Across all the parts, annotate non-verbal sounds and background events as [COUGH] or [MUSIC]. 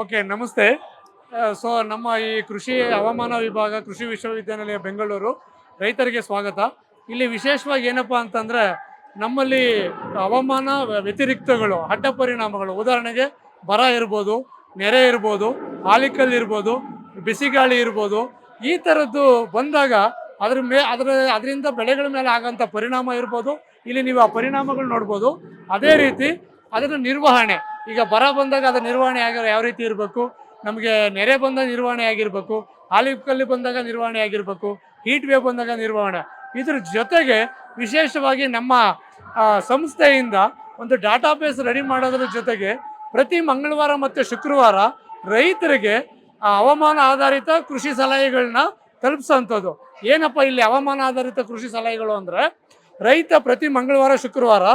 Okay ನಮಸ್ತೆ. So ನಮ್ಮ ಈ ಕೃಷಿ ಹವಾಮಾನ ವಿಭಾಗ, ಕೃಷಿ ವಿಶ್ವವಿದ್ಯಾನಿಲಯ ಬೆಂಗಳೂರು ರೈತರಿಗೆ ಸ್ವಾಗತ. ಇಲ್ಲಿ ವಿಶೇಷವಾಗಿ ಏನಪ್ಪ ಅಂತಂದ್ರೆ, ನಮ್ಮಲ್ಲಿ ಹವಾಮಾನ ವ್ಯತಿರಿಕ್ತಗಳು, ಅಡ್ಡ ಪರಿಣಾಮಗಳು, ಉದಾಹರಣೆಗೆ ಬರ ಇರ್ಬೋದು, ನೆರೆ ಇರ್ಬೋದು ಆಲಿಕಲ್ ಇರ್ಬೋದು, ಬಿಸಿಗಾಳಿ ಇರ್ಬೋದು, ಈ ಥರದ್ದು ಬಂದಾಗ ಅದ್ರ ಮೇ, ಅದರ, ಅದರಿಂದ ಬೆಳೆಗಳ ಮೇಲೆ ಆಗೋಂಥ ಪರಿಣಾಮ ಇರ್ಬೋದು, ಇಲ್ಲಿ ನೀವು ಆ ಪರಿಣಾಮಗಳು ನೋಡ್ಬೋದು. ಅದೇ ರೀತಿ ಅದರ ನಿರ್ವಹಣೆ ಈಗ ಬರ ಬಂದಾಗ ಅದು ನಿರ್ವಹಣೆ ಆಗಿರೋ ಯಾವ ರೀತಿ ಇರಬೇಕು? ನಮಗೆ ನೆರೆ ಬಂದಾಗ ನಿರ್ವಹಣೆ ಆಗಿರಬೇಕು ಆಲಿಕಲ್ಲಿ ಬಂದಾಗ ನಿರ್ವಹಣೆ ಆಗಿರಬೇಕು ಹೀಟ್ ವೇವ್ ಬಂದಾಗ ನಿರ್ವಹಣೆ. ಇದ್ರ ಜೊತೆಗೆ ವಿಶೇಷವಾಗಿ ನಮ್ಮ ಸಂಸ್ಥೆಯಿಂದ ಒಂದು ಡಾಟಾಬೇಸ್ ರೆಡಿ ಮಾಡೋದ್ರ ಜೊತೆಗೆ ಪ್ರತಿ ಮಂಗಳವಾರ ಮತ್ತು ಶುಕ್ರವಾರ ರೈತರಿಗೆ ಹವಾಮಾನ ಆಧಾರಿತ ಕೃಷಿ ಸಲಹೆಗಳನ್ನ ತಲುಪಿಸೋಂಥದ್ದು. ಏನಪ್ಪ ಇಲ್ಲಿ ಹವಾಮಾನ ಆಧಾರಿತ ಕೃಷಿ ಸಲಹೆಗಳು ಅಂದರೆ ರೈತ ಪ್ರತಿ ಮಂಗಳವಾರ, ಶುಕ್ರವಾರ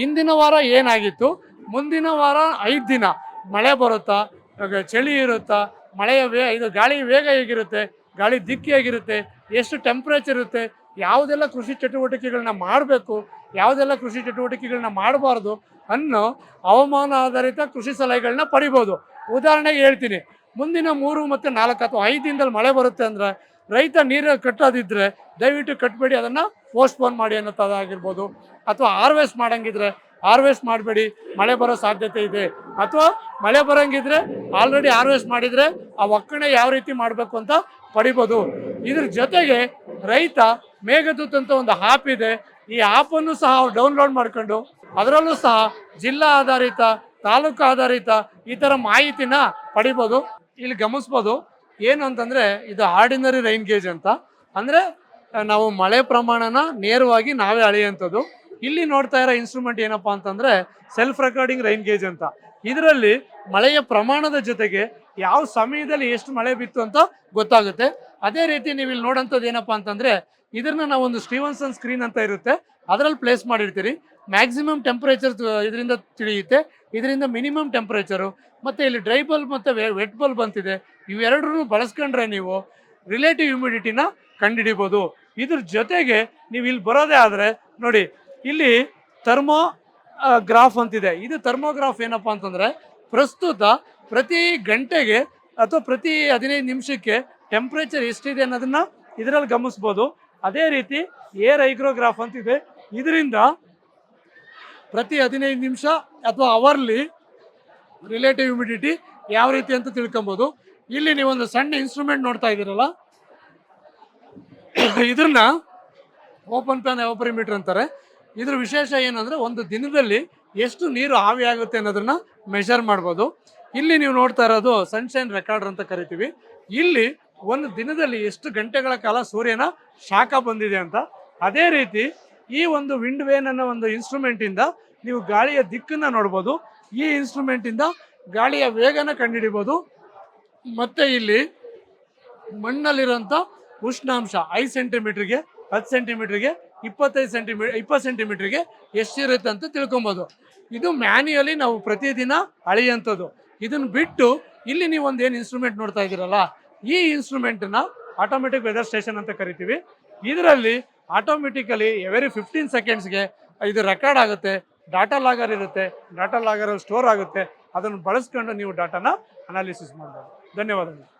ಹಿಂದಿನ ವಾರ ಏನಾಗಿತ್ತು? ಮುಂದಿನ ವಾರ ಐದು ದಿನ. ಮಳೆ ಬರುತ್ತಾ? ಚಳಿ ಇರುತ್ತಾ? ಮಳೆಯ ವೇ ಇದು ಗಾಳಿ ವೇಗ ಹೇಗಿರುತ್ತೆ? ಗಾಳಿ ದಿಕ್ಕಿ ಆಗಿರುತ್ತೆ ಎಷ್ಟು ಟೆಂಪ್ರೇಚರ್ ಇರುತ್ತೆ? ಯಾವುದೆಲ್ಲ ಕೃಷಿ ಚಟುವಟಿಕೆಗಳನ್ನ ಮಾಡಬೇಕು? ಯಾವುದೆಲ್ಲ ಕೃಷಿ ಚಟುವಟಿಕೆಗಳನ್ನ ಮಾಡಬಾರ್ದು? ಅನ್ನೋ ಹವಾಮಾನ ಆಧಾರಿತ ಕೃಷಿ ಸಲಹೆಗಳನ್ನ ಪಡಿಬೋದು. ಉದಾಹರಣೆಗೆ ಹೇಳ್ತೀನಿ. ಮುಂದಿನ ಮೂರು ಮತ್ತು ನಾಲ್ಕು ಅಥವಾ ಐದು ದಿನದಲ್ಲಿ ಮಳೆ ಬರುತ್ತೆ ಅಂದರೆ ರೈತ ನೀರು ಕಟ್ಟೋದಿದ್ದರೆ ದಯವಿಟ್ಟು ಕಟ್ಟಬೇಡಿ ಅದನ್ನು ಪೋಸ್ಟ್ಪೋನ್ ಮಾಡಿ ಅನ್ನೋದಾಗಿರ್ಬೋದು ಅಥವಾ ಹಾರ್ವೆಸ್ಟ್ ಮಾಡಂಗಿದ್ರೆ ಹಾರ್ವೆಸ್ಟ್ ಮಾಡಬೇಡಿ, ಮಳೆ ಬರೋ ಸಾಧ್ಯತೆ ಇದೆ. ಅಥವಾ ಮಳೆ ಬರೋಂಗಿದ್ರೆ ಆಲ್ರೆಡಿ ಹಾರ್ವೆಸ್ಟ್ ಮಾಡಿದರೆ ಆ ಒಕ್ಕಣೆ ಯಾವ ರೀತಿ ಮಾಡಬೇಕು ಅಂತ ಪಡಿಬೋದು. ಇದ್ರ ಜೊತೆಗೆ ರೈತ ಮೇಘದೂತ್ ಅಂತ ಒಂದು ಆ್ಯಪ್ ಇದೆ. ಈ ಆ್ಯಪನ್ನು ಸಹ ಡೌನ್ಲೋಡ್ ಮಾಡ್ಕೊಂಡು ಅದರಲ್ಲೂ ಸಹ ಜಿಲ್ಲಾ ಆಧಾರಿತ, ತಾಲೂಕು ಆಧಾರಿತ ಈ ಥರ ಮಾಹಿತಿನ ಪಡಿಬೋದು. ಇಲ್ಲಿ ಗಮನಿಸ್ಬೋದು, ಏನು ಅಂತಂದರೆ ಇದು ಆರ್ಡಿನರಿ ರೈನ್ ಗೇಜ್ ಅಂತ. ಅಂದರೆ ನಾವು ಮಳೆ ಪ್ರಮಾಣನ ನೇರವಾಗಿ ನಾವೇ ಅಳೆಯುವಂಥದ್ದು. ಇಲ್ಲಿ ನೋಡ್ತಾ ಇರೋ ಇನ್ಸ್ಟ್ರೂಮೆಂಟ್ ಏನಪ್ಪಾ ಅಂತಂದ್ರೆ ಸೆಲ್ಫ್ ರೆಕಾರ್ಡಿಂಗ್ ರೈನ್ ಗೇಜ್ ಅಂತ. ಇದರಲ್ಲಿ ಮಳೆಯ ಪ್ರಮಾಣದ ಜೊತೆಗೆ ಯಾವ ಸಮಯದಲ್ಲಿ ಎಷ್ಟು ಮಳೆ ಬಿತ್ತು ಅಂತ ಗೊತ್ತಾಗುತ್ತೆ. ಅದೇ ರೀತಿ ನೀವು ಇಲ್ಲಿ ನೋಡೋಂಥದ್ದು ಏನಪ್ಪಾ ಅಂತಂದ್ರೆ ಇದನ್ನ ನಾವು ಒಂದು ಸ್ಟೀವನ್ಸನ್ ಸ್ಕ್ರೀನ್ ಅಂತ ಇರುತ್ತೆ. ಅದರಲ್ಲಿ ಪ್ಲೇಸ್ ಮಾಡಿರ್ತೀರಿ. ಮ್ಯಾಕ್ಸಿಮಮ್ ಟೆಂಪರೇಚರ್ ಇದರಿಂದ ತಿಳಿಯುತ್ತೆ. ಇದರಿಂದ ಮಿನಿಮಮ್ ಟೆಂಪರೇಚರು ಮತ್ತೆ ಇಲ್ಲಿ ಡ್ರೈ ಬಲ್ಬ್ ಮತ್ತೆ ವೆಟ್ ಬಲ್ಬ್ ಅಂತಿದೆ ಇವೆರಡರೂ ಬಳಸ್ಕೊಂಡ್ರೆ ನೀವು ರಿಲೇಟಿವ್ ಹ್ಯೂಮಿಡಿಟಿನ ಕಂಡುಹಿಡಿಬೋದು ಇದ್ರ ಜೊತೆಗೆ ನೀವು ಇಲ್ಲಿ ಬರೋದೇ ಆದರೆ ನೋಡಿ ಇಲ್ಲಿ ಥರ್ಮೋ ಗ್ರಾಫ್ ಅಂತಿದೆ. ಇದು ಥರ್ಮೋಗ್ರಾಫ್ ಏನಪ್ಪ ಅಂತಂದ್ರೆ, ಪ್ರಸ್ತುತ ಪ್ರತಿ ಗಂಟೆಗೆ ಅಥವಾ ಪ್ರತಿ ಹದಿನೈದು ನಿಮಿಷಕ್ಕೆ ಟೆಂಪ್ರೇಚರ್ ಎಷ್ಟಿದೆ ಅನ್ನೋದನ್ನ ಇದರಲ್ಲಿ ಗಮನಿಸ್ಬೋದು. ಅದೇ ರೀತಿ ಏರ್ ಐಗ್ರೋಗ್ರಾಫ್ ಅಂತಿದೆ. ಇದರಿಂದ ಪ್ರತಿ ಹದಿನೈದು ನಿಮಿಷ ಅಥವಾ ಅವರ್ಲಿ ರಿಲೇಟಿವ್ ಹ್ಯುಮಿಡಿಟಿ ಯಾವ ರೀತಿ ಅಂತ ತಿಳ್ಕೊಬೋದು. ಇಲ್ಲಿ ನೀವೊಂದು ಸಣ್ಣ ಇನ್ಸ್ಟ್ರೂಮೆಂಟ್ ನೋಡ್ತಾ ಇದ್ದೀರಲ್ಲ. [COUGHS] ಇದನ್ನ ಓಪನ್ ಪ್ಯಾನ್ ಎವಪರಿಮೀಟರ್ ಅಂತಾರೆ. ಇದ್ರ ವಿಶೇಷ ಏನಂದರೆ ಒಂದು ದಿನದಲ್ಲಿ ಎಷ್ಟು ನೀರು ಆವಿ ಆಗುತ್ತೆ ಅನ್ನೋದನ್ನ ಮೆಷರ್ ಮಾಡ್ಬೋದು. ಇಲ್ಲಿ ನೀವು ನೋಡ್ತಾ ಇರೋದು ಸನ್ಶೈನ್ ರೆಕಾರ್ಡರ್ ಅಂತ ಕರಿತೀವಿ. ಇಲ್ಲಿ ಒಂದು ದಿನದಲ್ಲಿ ಎಷ್ಟು ಗಂಟೆಗಳ ಕಾಲ ಸೂರ್ಯನ ಶಾಖ ಬಂದಿದೆ ಅಂತ. ಅದೇ ರೀತಿ ಈ ಒಂದು ವಿಂಡ್ ವೇನ್ ಅನ್ನೋ ಒಂದು ಇನ್ಸ್ಟ್ರೂಮೆಂಟ್ ಇಂದ ನೀವು ಗಾಳಿಯ ದಿಕ್ಕನ್ನ ನೋಡ್ಬೋದು. ಈ ಇನ್ಸ್ಟ್ರೂಮೆಂಟ್ ಇಂದ ಗಾಳಿಯ ವೇಗನ ಕಂಡುಹಿಡಿಬೋದು. ಮತ್ತೆ ಇಲ್ಲಿ ಮಣ್ಣಲ್ಲಿರೋಂಥ ಉಷ್ಣಾಂಶ ಐದು ಸೆಂಟಿಮೀಟ್ರಿಗೆ ಹತ್ತು ಸೆಂಟಿಮೀಟ್ರಿಗೆ ಇಪ್ಪತ್ತೈದು ಸೆಂಟಿಮೀಟರ್ ಇಪ್ಪತ್ತು ಸೆಂಟಿಮೀಟ್ರಿಗೆ ಎಷ್ಟಿರುತ್ತೆ ಅಂತ ತಿಳ್ಕೊಬೋದು. ಇದು ಮ್ಯಾನ್ಯುಯಲಿ ನಾವು ಪ್ರತಿದಿನ ಅಳೆಯುವಂಥದ್ದು ಇದನ್ನು ಬಿಟ್ಟು ಇಲ್ಲಿ ನೀವು ಒಂದು ಏನು ಇನ್ಸ್ಟ್ರೂಮೆಂಟ್ ನೋಡ್ತಾ ಇದ್ದೀರಲ್ಲ, ಈ ಇನ್ಸ್ಟ್ರೂಮೆಂಟನ್ನ ಆಟೋಮೆಟಿಕ್ ವೆದರ್ ಸ್ಟೇಷನ್ ಅಂತ ಕರಿತೀವಿ. ಇದರಲ್ಲಿ ಆಟೋಮೆಟಿಕಲಿ ಎವರಿ ಫಿಫ್ಟೀನ್ ಸೆಕೆಂಡ್ಸ್ಗೆ ಇದು ರೆಕಾರ್ಡ್ ಆಗುತ್ತೆ ಡಾಟಾ ಲಾಗರ್ ಇರುತ್ತೆ ಡಾಟಾ ಲಾಗರಲ್ಲಿ ಸ್ಟೋರ್ ಆಗುತ್ತೆ. ಅದನ್ನು ಬಳಸ್ಕೊಂಡು ನೀವು ಡಾಟಾನ ಅನಾಲಿಸಿಸ್ ಮಾಡ್ಬೋದು. ಧನ್ಯವಾದಗಳು.